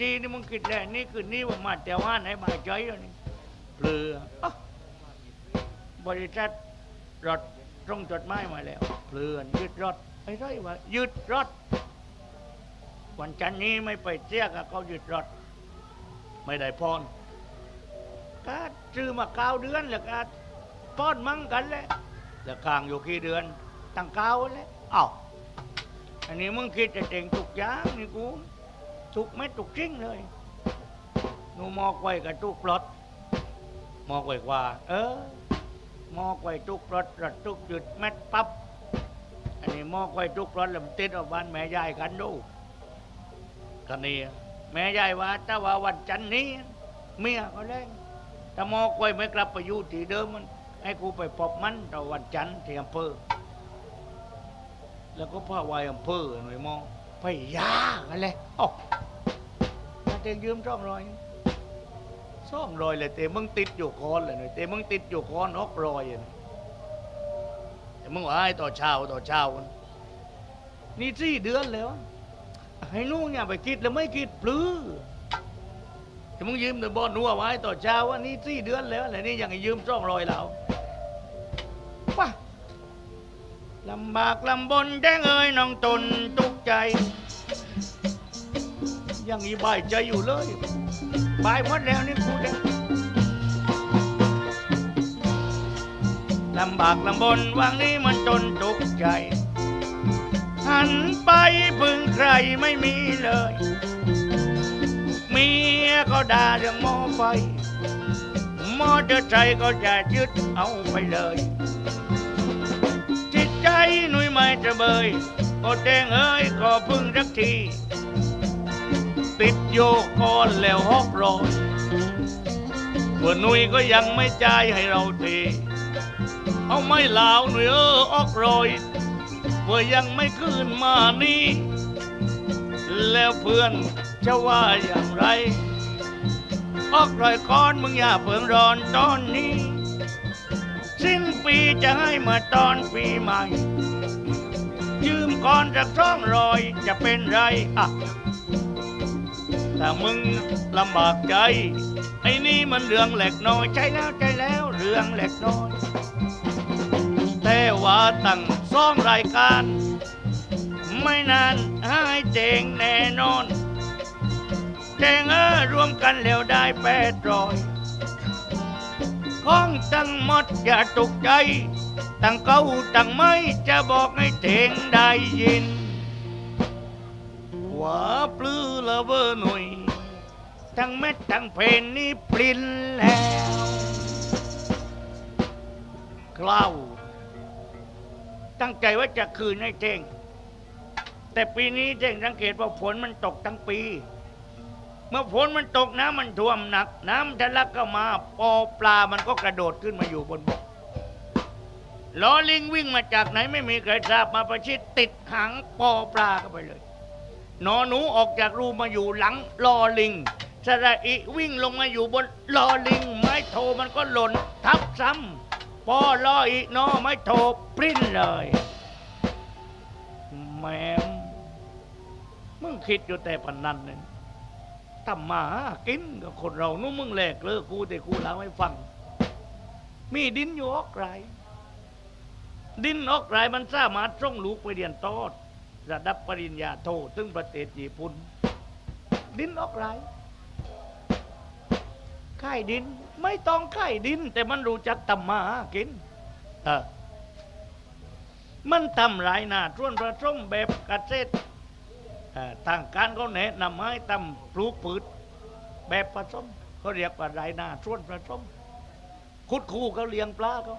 จีนี่มึงคิดแล้วนี่คือนี่ว่ามาแต่ว่าไหนบายใจอะนี่เปลือบริษัทรถตรงจดหมายมาแล้วเปลือนยึดรถไอ้ไรวะยึดรถวันจันนี้ไม่ไปเสียกับเขายึดรถไม่ได้พรก็ซื้อมาเก้าเดือนแล้วก็ป้อนมั่งกันแล้วแล้วค้างอยู่กี่เดือนตั้งเก้าแล้วอ้าวอันนี้มึงคิดจะเจงทุกอย่างนี่กู ทุกเม็ดทุกชิ้นเลย หนูมอกไว้กับทุกรถมอกไว้กว่า เออ มอกไว้ทุกรถรถทุกหยุดเม็ดปั๊บ อันนี้มอกไว้ทุกรถแล้วมันติดเอาบ้านแม่ยายกันดูกันนี่แม่ยายว่าถ้าว่าวันจันทร์นี้เมียก็เล่นถ้ามอกไว้ไม่กลับไปอยู่ที่เดิมมันให้กูไปพบมันต่อวันจันทร์ที่อำเภอแล้วก็พาไว้อำเภอหน่วยมองไปยากันเลยอ้มา เตงยืมช่องรอยช่องรอยเลยเตมึงติดอยู่คอนเลยหน่อยเตมึงติดอยู่คอนออกรอยอะน่ะแต่มึงว่าให้ต่อเช้าต่อเช้ากันนี่สี่เดือนแล้วให้นู่นอย่าไปคิดแล้วไม่คิดปลื้อแต่มึงยืมแต่บอลนัวไว้ต่อเช้าว่านี่สี่เดือนแล้วแหละนี่ยังยืมช่องรอยเราว้าลำบากลำบนแจงเอ้ยน้องตนตุกใจ ยังอีบายใจอยู่เลยบายหมดแล้วนี่กูเด้ลำบากลำบนวางนี้มันตนตุกใจ หันไปพึ่งใครไม่มีเลย เมียก็ด่าเรื่องมอไฟมอเตอร์ไซค์ก็จะยึดเอาไปเลย จิตใจหนุ่ยไม่จะเบยก็แดงเอ้ยก็พึ่งรักที ติดโยก่อนแล้วฮอกรอยว่าหนุ่ยก็ยังไม่จ่ายให้เราทีเอาไม่ลาวหนุ่ยเออออกรอยว่ายังไม่คืนมานี่แล้วเพื่อนจะว่าอย่างไร ออกรอยก้อนมึงอย่าเพิ่งร้อนตอนนี้ สิ้นปีจะให้เมื่อตอนปีใหม่ ยืมก่อนจากท้องรอยจะเป็นไรอะ ถ้ามึงลำบากใจ ไอ้นี่มันเรื่องเล็กน้อยใช่แล้วใช่แล้วเรื่องเล็กน้อยแต่ว่าตั้งซ่องรายการ ไม่นานให้เจงแน่นอนเจงเออรวมกันแล้วได้แปดร้อยของทั้งหมดอย่าตกใจ ตั้งเก้าตั้งไม่จะบอกให้เทงได้ยิน ว่าปลื้อละเวอหน่อยทั้งเม็ดทั้งเพนนี่ปลิ้นแล้วคลาวตั้งใจว่าจะคืนให้เทงแต่ปีนี้เทงสังเกตว่าฝนมันตกทั้งปี เมื่อฝนมันตกน้ำมันท่วมหนัก น้ำทะลักก็มาปอปลามันก็กระโดดขึ้นมาอยู่บนบกล้อลิงวิ่งมาจากไหนไม่มีใครทราบมาประชิดติดหางปอปลาเข้าไปเลย นอหนูออกจากรูมาอยู่หลังลอลิงสระอิวิ่งลงมาอยู่บนลอลิง ไม้โทมันก็หล่นทับซ้ำปอลออีนอไม้โทปริ้นเลยแหมมมึงคิดอยู่แต่ปานนั้นเนี่ยทำมาหากินกับคนเรานู้มึงแหลกเลิกกูแต่กูเล่าให้ฟัง มีดินอยู่ออกไร ดินออกไรมันสามารถส่งลูกไปเรียนตอด ระดับปริญญาโทถึงประเทศญี่ปุ่น ดินออกไรค่ายดิน ไม่ต้องค่ายดิน แต่มันรู้จักทำมาหากินเออมันทำไรนาท่วนประสมแบบเกษตรเอ่อทางการเขาแนะนำให้ทำปลูกพืชแบบผสมเขาเรียกว่าไรนาส่วนผสมคุดคู่เขาเลี้ยงปลาเขา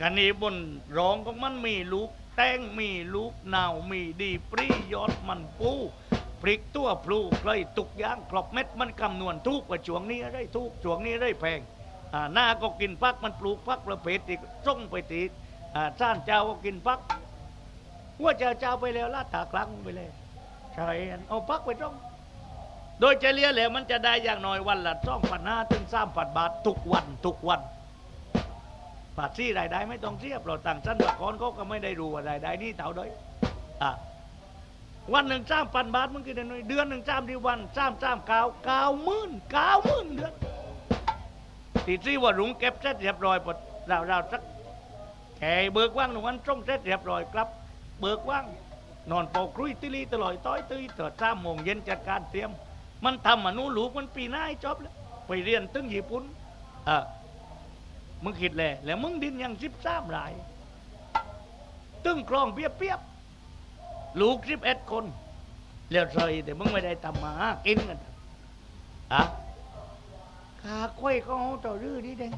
กันนี้บนรองของมันมีลูก แตงมีลูกนาวมีดีปรียอดมันปูพริกตัวพลูเคยตุกย่างกรอบเม็ดมันคำนวณทุกว่าช่วงนี้ได้ทุกช่วงนี้ได้แพงอ่าหน้าก็กินฟักมันปลูกฟักประเภทอีกส่งไปตีอ่าซ่านเจ้าก็กินฟักว่าเจ้าเจ้าไปแล้วลาดตากลางไปเลยใช่เอาพักไปต้องโดยเฉลี่ยแล้วมันจะได้อย่างน้อยวันละสองพันห้าถึงสามพันบาททุกวันทุกวัน ภาษีรายได้ไม่ต้องเทียบเราต่างชั้นประกรเขาก็ไม่ได้รู้ว่ารายได้นี่เท่าใดอะวันหนึ่งจ้ามพันบาทมึงกินได้น้อยเดือนหนึ่งจ้ามดีวันจ้ามจ้ามเก้าเก้าหมื่นเก้าหมื่นเดือนตีซี่ว่ารุงเก็บเสร็จเรียบร้อยหมดเราเราๆสักแข่เบิกว่างหนึ่งวันตรงเสร็จเรียบร้อยครับ เบิกว่าง นอนป่าครุยติลีตลอดต้อยตื้อเถิดสามโมงเย็นจัดการเตรียม มันทำอนุลูกมันปีหน้าจบแล้วไปเรียนตึ้งญี่ปุ่นเออ มึงคิดเลยแล้วมึงดินยังสิบสามราย ตึ้งคลองเปียบเปียบลูกสิบเอ็ดคนแล้วใส่แต่มึงไม่ได้ทำมาหากินกันอะขาควายก็เอาต่อรื้อดีเด้ง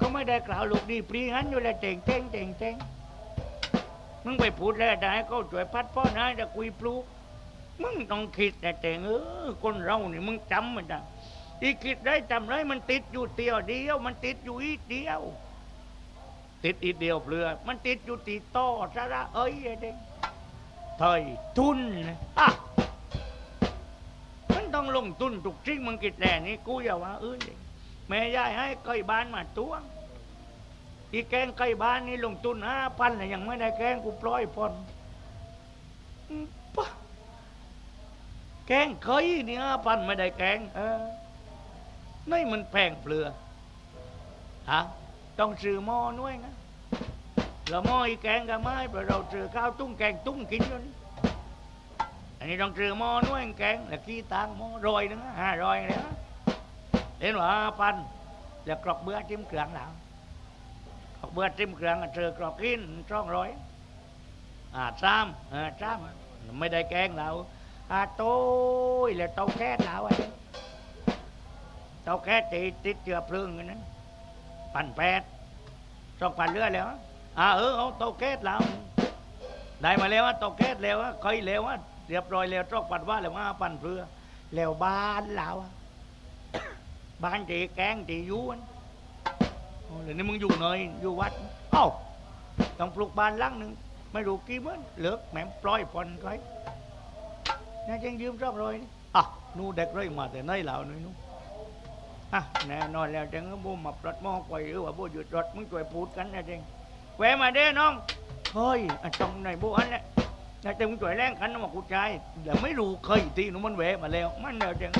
ก็ไม่ได้กล่าวลูกดีปรีหันอยู่แล้วเต่งเต่งเต่งเต่งมึงไปพูดแล้วได้ก็ช่วยพัดพ่อนายจะคุยปลูก มึงต้องคิดแต่แต่เออคนเรานี่มึงจำมันได้ อีคิดได้จำได้มันติดอยู่เตียวเดียว มันติดอยู่อีกเดียว ติดอีกเดียวเปลือ มันติดอยู่ตีต่อสาระเอ้ยไอ้เด็กถอยทุนนะอะมันต้องลงทุนทุกสิ่งมึงคิดแต่นี่กูอย่าว่าเออเลยแม่ยายให้ไก่บ้านมาตวงอีแกงไก่บ้านนี่ลงทุนห้าพันยังไม่ได้แกงกูปล่อยพอนแกงเคยนี่ห้าพันไม่ได้แกงเออ นี่มันแพงเปลือฮะต้องซื้อหม้อน้วยนะเราหม้ออีแกงก็ไม่เพราะเราซื้อข้าวตุ้งแกงตุ้งกินอยู่นี่อันนี้ต้องซื้อหม้อน้วยแกงแล้วกี่ตังหม้อรอยนึงห้ารอยเลยนะเห็นว่าห้าพันแล้วกรอกเบื่อจิ้มเครื่องแล้วกรอกเบื่อจิ้มเครื่องก็ซื้อกรอกกินช่องร้อยอ่าซ้ำเออซ้ำไม่ได้แกงแล้ว à tôi là tàu két nào ấy tàu két thì tít chưa phương cái đó ปั่นแปดต้องปั่นเรือแล้วอ่าเออเอาเตาแก๊สแล้วได้มาแล้วอะเตาแก๊สแล้วอะเคยแล้วอะเรียบร้อยแล้วต้องปั่นว่าแล้วว่าปั่นเรือแล้วบ้านเราอะบ้านที่แกงที่อยูนโอ้เดี๋ยวนี้มึงอยู่หน่อยอยู่วัดเอ้าต้องปลูกบ้านลังหนึ่งไม่รู้กี่มื้อเหลือกแหม่มปล่อยผ่อนไว้น่าจะยืมรอบรอยนี่อะหนูเด็กเลยมาแต่ไหนแล้วหนูหนู อะแน่นอนแล้วจังก็บูมาปลดหมอไปหรือว่าบูหยุดรถมึงช่วยพูดกันนะจังแวะมาเด้น้องเฮ้ยอะตรงไหนบูอันเนี่ยน่าจะมึงจ่วยแรงกันนะว่ากูใจแต่ไม่รู้เคยที่นูมันแวมาแล้วมันแล้วจัง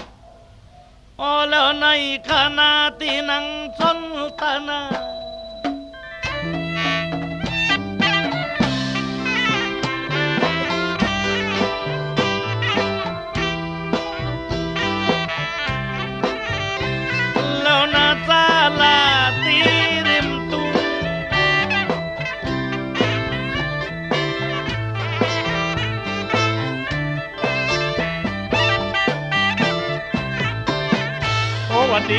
อ๋อแล้วในขณะที่นั่งสนทนา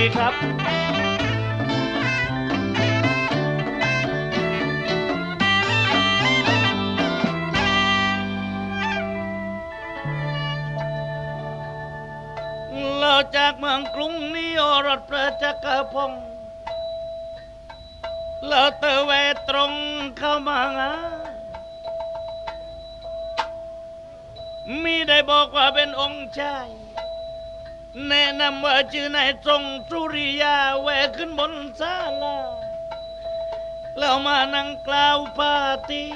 ดีครับเราจากเมืองกรุงนิยรถประจักรพงเราเตะเวตรงเข้ามาหามีได้บอกว่าเป็นองค์ชาย แนะนำว่าชื่อนายทรงสุริยาแวะขึ้นบนศาลาแล้วมานั่งกล่าวปาร์ตี้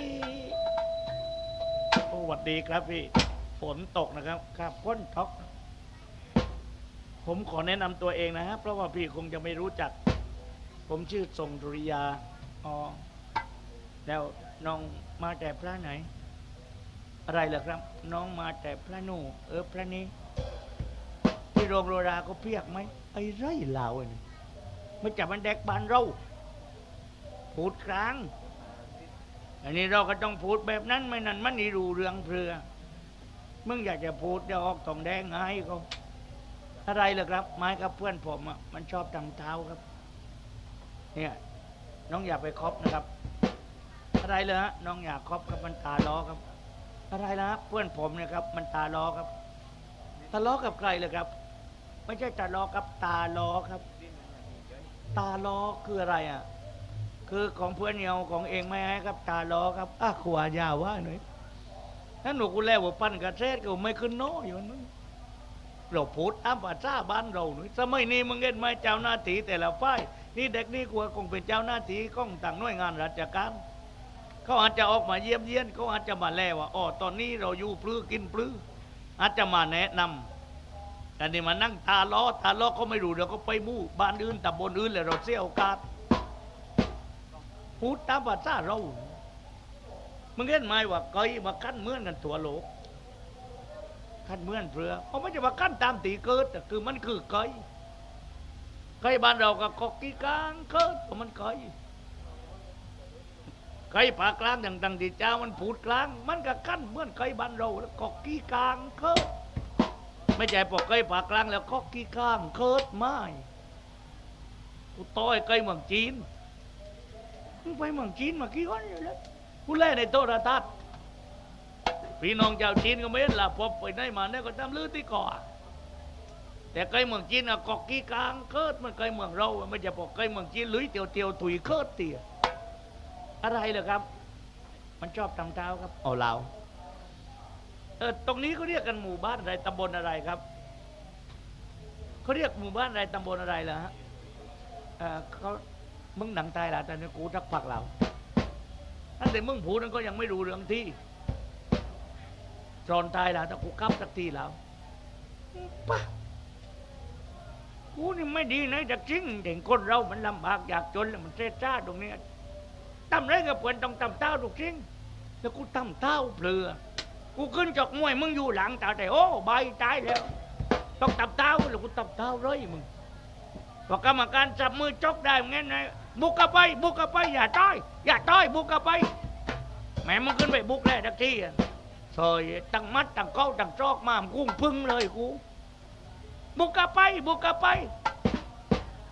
โอสวัสดีครับพี่ ฝนตกนะครับครับฝนตกผมขอแนะนำตัวเองนะฮะเพราะว่าพี่คงจะไม่รู้จัก ผมชื่อทรงดุริยาอ๋อแล้วน้องมาแต่พระไหน อะไรเหรอครับ น้องมาแต่พระนู เออพระนี้ ที่โรงโรราก็เพียกไหมไอ้ไรลาวไอ้นี่ไม่จับมันแดกบานเราพูดครั้งอันนี้เราก็ต้องพูดแบบนั้นไม่นั้นมันนี่รูเรื่องเพลือมึงอยากจะพูดเดี๋ยวออกทองแดงให้เขาอะไรเหรอครับ ไม้กับเพื่อนผมอะมันชอบทำเท้าครับ เนี่ยน้องอย่าไปคบนะครับ อะไรเลยฮะน้องอย่าคบกับมันตาล้อครับ อะไรนะเพื่อนผมเนะครับ มันตาล้อครับตาล้อกับใครเลยครับ ไม่ใช่ตาล้อกับตาล้อครับ ตาล้อคืออะไรอะ คือของเพื่อนเนียวของเองไม่ให้ครับ ตาล้อครับอะขวายาวว่าหน่อยถ้าหนูกูแล้วว่าปั้นกระเทศก็ไม่ขึ้นโน้อยู่นู้นเราพูดอ้ามภาษาบ้านเราหน่อยสมัยนี้มึงเห็นไหมเจ้าหน้าที่แต่ละฝ่ายนี่เด็กนี่กลัวคงเป็นเจ้าหน้าที่ของต่างหน่วยงานราชการเขาอาจจะออกมาเยี่ยมเยียนเขาอาจจะมาแลว่าอ๋อตอนนี้เราอยู่ปลื้อกินปลื้ออาจจะมาแนะนำ แต่นี่มานั่งตาล้อตาล้อเขาไม่รู้เดี๋ยวก็ไปมู่บ้านอื่นตำบลอื่นแล้วเราเสียโอกาสพูดตามภาษาเรา มึงเห็นไหมว่าเกยมาขั้นเมื่อนกันตัวโลกขั้นเมื่อนเพื่อเขาไม่จะมาขั้นตามตีเกิดแต่คือมันคือเกยเกยบ้านเราก็กอกกี้กลางเกิดมันเกยไก่ผากลางอย่างดังที่เจ้ามันผูดกลาง มันก็กั้นเมื่อนไก่บ้านเราแล้วก็กี้กลางเคิด ไม่ใช่พอไก่ผากลางแล้วก็กี้กลางเคิดไม่กูต้อยไก่เมืองจีนมึงไปเมืองจีนมากี่วันอยู่แล้วกูเล่นในโทรทัศน์พี่น้องชาวจีนก็ไม่เห็นละพบไปไหนมาเนี่ยก็ทำลือที่ก่อแต่ไก่เมืองจีนอะกอกกี้กลางเคิดมันไก่เมืองเราไม่ใช่พอไก่เมืองจีนลุยเตียวเตียวถุยเคิดเตียอะไรเหรอครับ มันชอบทำเท้าครับเอาเรา เออตรงนี้เขาเรียกกันหมู่บ้านอะไรตำบลอะไรครับเขาเรียกหมู่บ้านอะไรตำบลอะไรเหรอฮะเออเขามึงหนังตายละแต่เนี่ยกูทักผักเราตั้งแต่มึงผูดนั้นก็ยังไม่รู้เรื่องที่ตอนตายละแต่กูกลับสักทีแล้วปะกูนี่ไม่ดีนะจากจริงเด็กคนเรามันลำบากอยากจนแล้วมันเสียจ้าตรงเนี้ยทำไรกับเพื่อนต้องทำเต้าถูกจริงแล้วกูทำเต้าเปลือ กูขึ้นจากมวยมึงอยู่หลังตาแต่โอ้ใบตายแล้ว ต้องทำเต้าแล้วกูทำเต้าเลยมึงพอกรรมการจับมือจกได้มึงงั้นไงบุกกลับไปบุกกลับไปอย่าต้อยอย่าต้อยบุกกลับไปแม่มึงขึ้นไปบุกแล้วทักทีอะเสยตั้งมัดตั้งเก้าตั้งจอกมามกุ้งพึ่งเลยกูบุกกลับไปบุกกลับไป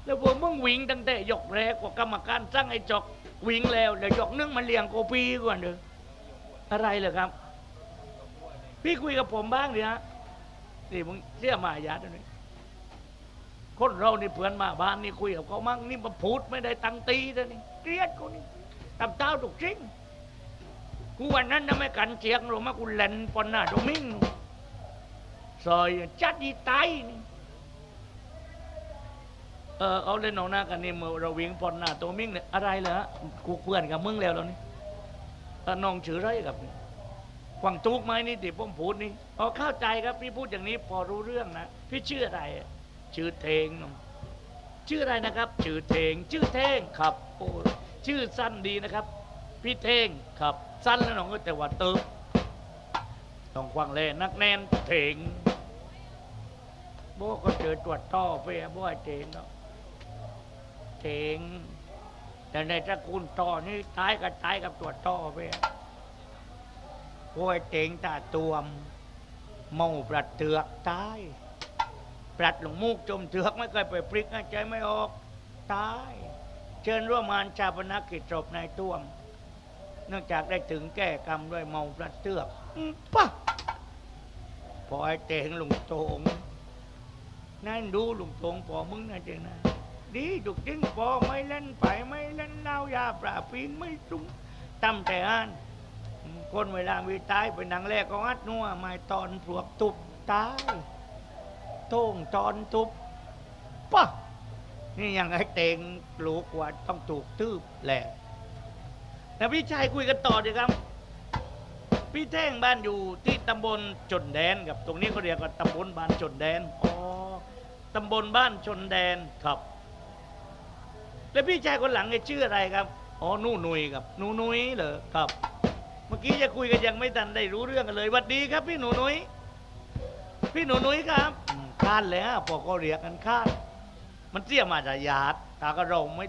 แล้วพวกมึงวิ่งตั้งแต่ยกแรกกว่ากรรมการสั่งไอ้จอกวิ่งแล้วเดี๋ยวยกนึงมันเลี้ยงโกปีก่อนเด้ออะไรเหรอครับ พี่คุยกับผมบ้างดิฮะนี่มึงเสียมายาตัวนี้คนเรานี่เพื่อนมาบ้านนี่คุยกับเขามั่งนี่มาพูดไม่ได้ตังตีตัวนี้เกลียดคนนี้ตำเต้าถูกจริงกูวันนั้นนะไม่กันเสียงหรอกมากูเล่นปอนหน้าตรงมิ่งซอยจัดดีไตนี่เออเอาเล่นน้องหน้ากันนี่มือเราวิ่งปอนหน้าตัวมิ่งเนี่ยอะไรเหรอฮะกูเพื่อนกับมึงแล้วแล้วนี่น้องชื่อไรกับก วางตุกไหมนี่ที่ผมพูดนี่อ๋อเข้าใจครับพี่พูดอย่างนี้พอรู้เรื่องนะพี่ชื่ออะไรชื่อเทงน้องชื่ออะไรนะครับ ชื่อเทงชื่อเทงครับโอ้ชื่อสั้นดีนะครับ พี่เทงครับ สั้นแล้วน้องก็แต่ว่าเติมต้องควางเล่นักแน่นเทงโบก็เจอตรวจต่อไปอะบ่ให้เทงเนาะเถงแต่ในตระกูลต่อนี่ตายก็ตายกับตัวจต่อไปอะโอ้ยเถงตาตวมเมาปลัดเตือกตายปลัดหลงมูกจมเถือกไม่เคยไปพลิกหาใจไม่ออกตาย เชิญร่วมงานชาปนกิจศพนายต้วม เนื่องจากได้ถึงแก้กรรมด้วยเมาปลัดเตือกปะพอไอ้เตงลงโตงนั่นดูหลงโตงพอมึงนะเจงนะดีถูกจริงพอไม่เล่นไปไม่เล่นเล้ายาปราปีนไม่จุงตั้มแต่อ่าน คนเวลามีตายเป็นหนังแรกก็อัดนัวไม่ตอนพวกตุบตายโต้งตอนตุบปะนี่ยังไอ้เตงรู้กว่าต้องถูกตืบแหละแล้วพี่ชายคุยกันต่อดีครับ พี่แท่งบ้านอยู่ที่ตำบลจนแดนครับ ตรงนี้เขาเรียกว่าตำบลบ้านจนแดนอ๋อตำบลบ้านชนแดนครับ แล้วพี่ชายคนหลังเนี่ยชื่ออะไรครับ อ๋อนู่นุยครับ นูนุยเหรอครับ เมื่อกี้จะคุยกันยังไม่ทันได้รู้เรื่องกันเลยหวัดดีครับพี่หนูนุยพี่หนูนุยครับอืมข้านแล้วพอเขาเรียกกันข้านมันเสียมาจากญาติตาก็เราไม่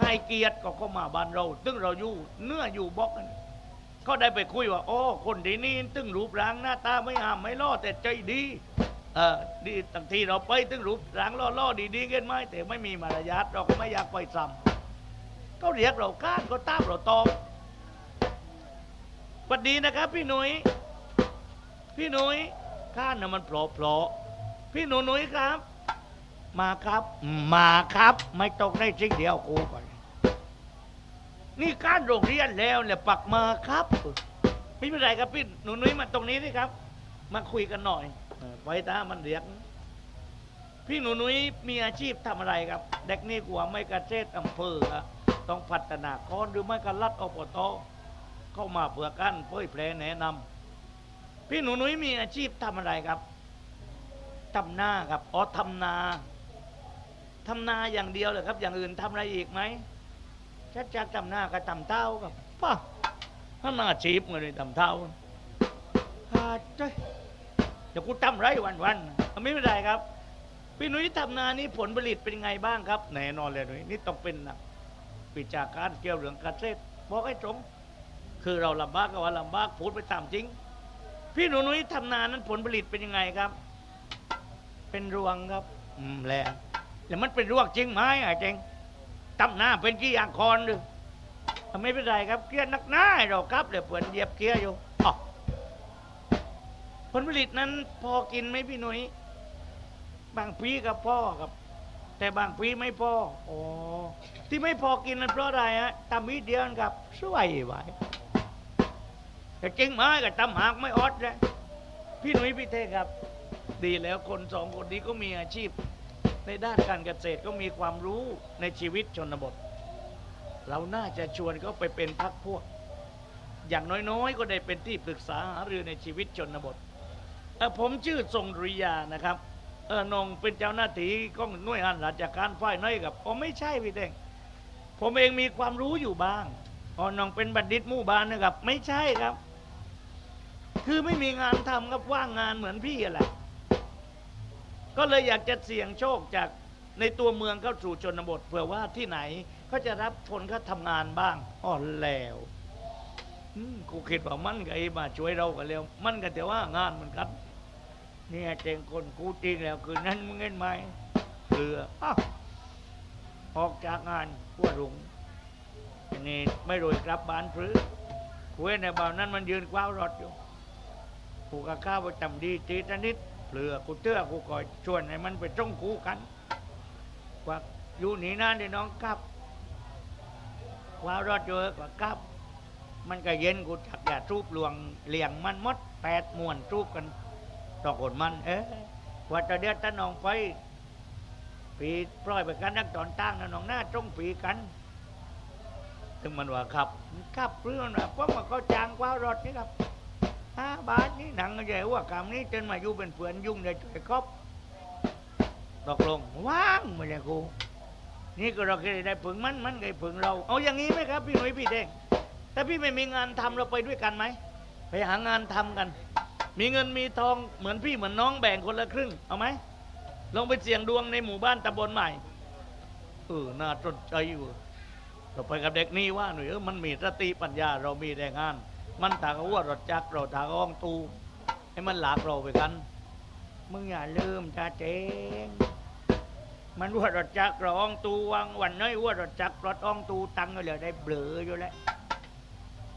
ให้เกียรติก็เข้ามาบ้านเราซึ่งเราอยู่เนื้ออยู่บล็อกกันก็ได้ไปคุยว่าโอ้คนดีนี่ตึงรูปร่างหน้าตาไม่ห้ามไม่ล่อแต่ใจดีเออดีตั้งทีเราไปตึงรูปร่างล่อล่อดีๆกันไหมแต่ไม่มีมารยาทเราก็ไม่อยากไปซ้ำ ก็เรียกเราก้านก็ตามเราตอบ สวัสดีนะครับ พี่หนุยพี่หนุยก้านน่ะมันโผล่โผล่พี่หนูหนุยครับ มาครับ มาครับ ไม่ตกได้สิ่งเดียวกูก่อนนี่การโรงเรียนแล้วเนี่ยปักมาครับ ไม่เป็นไรครับพี่หนูนุ้ยมาตรงนี้นี่ครับ มาคุยกันหน่อยเออไปตามันเรียก พี่หนูนุ้ยมีอาชีพทำอะไรครับ เด็กนี่กลัวไม่กระเทศอำเภอต้องพัฒนาคอนหรือไม่กระลัดอปต เข้ามาเพื่อกันเผยแพร่แนะนำพี่หนูนุ้ยมีอาชีพทำอะไรครับทำหน้าครับอ๋อทำนาทำนาอย่างเดียวเลยครับ อย่างอื่นทำอะไรอีกไหมชัดจักทำหน้าก็ทำเท้าครับป้าถ้าหน้าชีพเลยทำเท้าฮ่าจ้ยเดี๋ยวกูทำไรวันวันไม่เป็นไรครับพี่หนุ่ยทำนานี่ผลผลิตเป็นไงบ้างครับแน่นอนเลยหนุ่ยนี่ต้องเป็นนักวิชาการเกี่ยวเรื่องเกษตรบอกให้ตรง คือเราลำบากก็ว่าลำบากพูดไปตามจริง พี่หนูนุ้ยทำนานั้นผลผลิตเป็นยังไงครับ เป็นรวงครับ อืมแล้วแล้วมันเป็นรวงจริงไหมไอะเจงทำนาเป็นกี่อย่างคอนดูไม่เป็นไรครับเกียร์นักหน้าเราครับเดี๋ยวเปิดเหยียบเกียอยู่อ๋อผลผลิตนั้นพอกินไหมพี่หนุ่ยบางปีกับพ่อครับ แต่บางปีไม่พอโอ้ที่ไม่พอกินนั้นเพราะอะไรฮะตำมีเดียวกับสวยไว้ แต่จริงไหมกับตำหากไม่อดเลยพี่หนุ่ยพี่เทครับ ดีแล้วคนสองคนนี้ก็มีอาชีพ ในด้านการเกษตรก็มีความรู้ในชีวิตชนบท เราน่าจะชวนเขาไปเป็นพักพวก อย่างน้อยๆ ก็ได้เป็นที่ปรึกษาหารือในชีวิตชนบทเออผมชื่อทรงดุริยานะครับเออนงเป็นเจ้าหน้าที่ของหน่วยงานราชการฝ่ายน้อยกับผมไม่ใช่พี่เด้งผมเองมีความรู้อยู่บ้างอ๋อนองเป็นบัณฑิตมู่บ้านนะครับ ไม่ใช่ครับ คือไม่มีงานทำครับว่างงานเหมือนพี่อะแหละก็เลยอยากจะเสี่ยงโชคจากในตัวเมืองเข้าสู่ชนบทเผื่อว่าที่ไหนเขาจะรับคนเขาทำงานบ้างอ๋อนแล้วกูคิดว่ามันก็ไอ้มาช่วยเรากันแล้ว มันก็แต่ว่างานมือนกันเนี่ยเจงคนกูจริงแล้ว คือนั้นมึงเห็นไหมเรือออกจากงานหัวรุงนนี้ไม่รวยกลับบ้านพรื้คุยในบ้านนั้นมันยืนกว้าวรถอยู่ กูก็ข้าวไปจำดีจีตนิดเปลือกูเตื้อกูก่อยชวนให้มันไปจ้องกูกันกว่าอยู่หนีนานเดี๋ยน้องกลับว้าวรถเยอะกว่ากลับ มันก็เย็นกูจักอย่าทูบหลวงเลี่ยงมันมดแปดม้วนทูบกันตอกคนมัน เอ๊ะว่าจะเดือดตะนองไฟปีปล่อยไปกันนักตอนตั้งนะน้องหน้าจ้องปีกันถึงมันว่าขับขับเรื่องนะเพราะมันก็จางว่ารถนี่ครับ ห้าบาทนี่หนังใหญ่ว่ากรรมนี้จนมาอยู่เป็นเพื่อนยุ่งเลยช่วยครบตกลงว่างไม่ใช่กูนี่ก็เราเคยได้ผึ่งมันมันเคยผึ่งเรา เอาอย่างนี้ไหมครับ พี่หนุ่ยพี่เด้งถ้าพี่ไม่มีงานทำเราไปด้วยกันไหมไปหางานทำกัน มีเงินมีทองเหมือนพี่เหมือนน้องแบ่งคนละครึ่ง เอาไหมลงไปเสี่ยงดวงในหมู่บ้านตำบลใหม่เออน่าสนใจอยู่เราไปกับเด็กนี่ว่าหน่ยเออมันมีสติปัญญาเรามีแรงงาน มันถากอาว่ารถจักรเราถากอ้องตู ให้มันหลากเราไปกัน มึงอย่าลืมจ้าเจงมันว่ารถจักรเราอ้องตูวังวันน้อยว่ารถจักรรถอ้องตูตังก็เหลือได้เบลออยู่แล้ว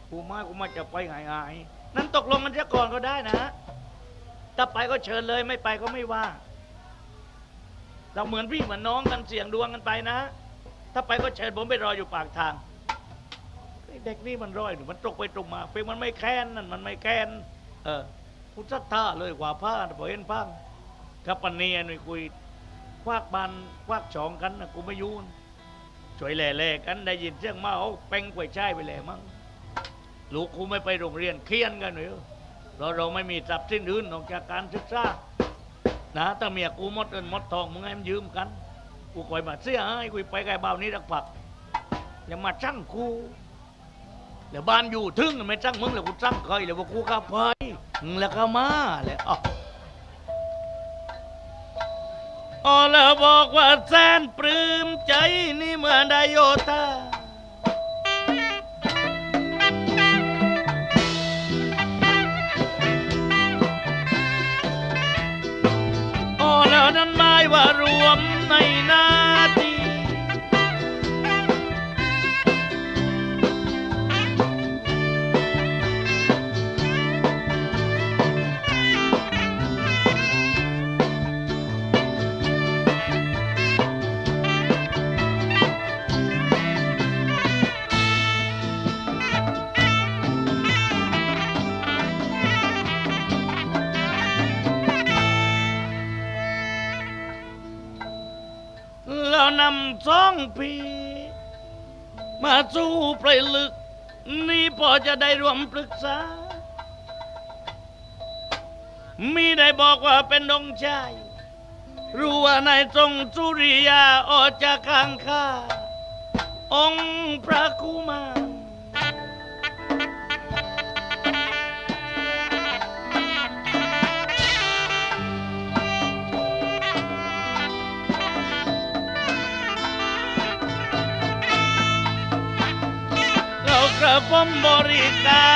กูมากูมาจะไปง่ายนั้นตกลงกันเสียก่อนก็ได้นะถ้าไปก็เชิญเลยไม่ไปก็ไม่ว่า เราเหมือนพี่เหมือนน้องกันเสี่ยงดวงกันไปนะ ถ้าไปก็เชิญผมไปรออยู่ปากทาง เด็กนี่มันร้อยหนูมันตรงไปตรงมาเพียงมันไม่แค้นนั่นมันไม่แค้นเออกูจัท่าเลยกว่าผ้าพอเห็นพังกับปันเนียหน่อยคุยควักบานควักฉองกันนะกูไม่ยุ่นช่วยแหล่ๆกันได้ยินเสียงมาเอาเป้งกวยช่ไปแหล่มั้งลูกกูไม่ไปโรงเรียนเครียนกันหรือเราเราไม่มีทรัพย์สินอื่นนอกจากการศึกษานะถ้าเมียกูมดเงินมดทองมึงให้มันยืมกัน กูคอยมาเสียให้กูไปไกลเบานี้รักผักอย่ามาช่างกู เดี๋ยวบ้านอยู่ทึ่งไม่ช่างมึงแล้วกูช่างใครแล้วว่ากูขับไปแล้วก็มาเลยอ๋ออ๋อแล้วบอกว่าแสนปลื้มใจนี่เมื่อไดโยธาอ๋อแล้วนั้นหมายว่ารวม งพีมาสู้ไปลึก นี่พอจะได้รวมปรึกษา มีได้บอกว่าเป็นดงชายรู้ว่านายทรงสุริยาออกจากข้างข้าองค์พระคุมาร เ